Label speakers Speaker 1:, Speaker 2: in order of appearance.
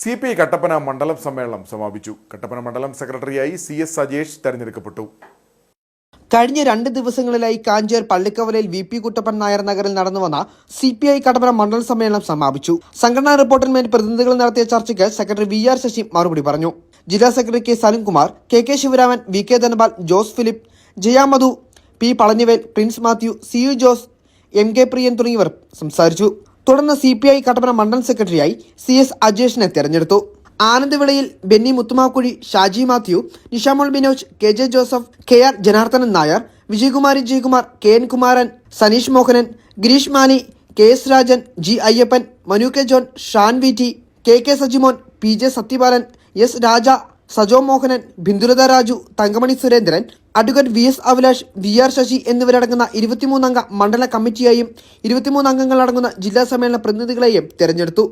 Speaker 1: C P I Kattappana മണ്ഡലം സമ്മേളനം സമാപിച്ചു. കട്ടപ്പന മണ്ഡലം സെക്രട്ടറിയായി സി എസ് സജേഷ് തെരഞ്ഞെടുക്കപ്പെട്ടു.
Speaker 2: കഴിഞ്ഞ രണ്ട് ദിവസങ്ങളിലായി കാഞ്ചേർ പള്ളിക്കവലയിൽ വി പി കുട്ടപ്പൻ നായർ നഗറിൽ നടന്നുവന്ന സി പി ഐ കടപ്പന മണ്ഡല സമ്മേളനം സമാപിച്ചു. സംഘടനാ റിപ്പോർട്ടിന്മേൽ പ്രതിനിധികൾ നടത്തിയ ചർച്ചയ്ക്ക് സെക്രട്ടറി വി ആർ ശശി മറുപടി പറഞ്ഞു. ജില്ലാ secretary K Salimkumar K K Sivaraman V K Dhanapal Jose Philip Jayamadhu P Palanivel Prince Mathew C U Jose M K Priyan തുടങ്ങിയവർ സംസാരിച്ചു. തുടർന്ന് സി പി ഐ കട്ടപ്പന മണ്ഡലം സെക്രട്ടറിയായി സി എസ് അജേഷിനെ തെരഞ്ഞെടുത്തു. ആനന്ദവിളയിൽ Benny Muthumakkuzhi Shaji Mathew Nishamol Binoj K J Joseph K R Janardhanan Nair Vijayakumari Jayakumar K N Kumaran Saneesh Mohanan Gireesh Mani K S Rajan G Ayyappan Manu K John Shan V T K K Sajimon P J Sathyapalan S Raja Sajo Mohanan Bindulatha Raju Thankamani Surendran advocate V S Abhilash V R Sasi എന്നിവരടങ്ങുന്ന ഇരുപത്തിമൂന്നംഗ മണ്ഡല കമ്മിറ്റിയെയും ഇരുപത്തിമൂന്ന് അംഗങ്ങൾ അടങ്ങുന്ന ജില്ലാ സമ്മേളന പ്രതിനിധികളെയും തെരഞ്ഞെടുത്തു.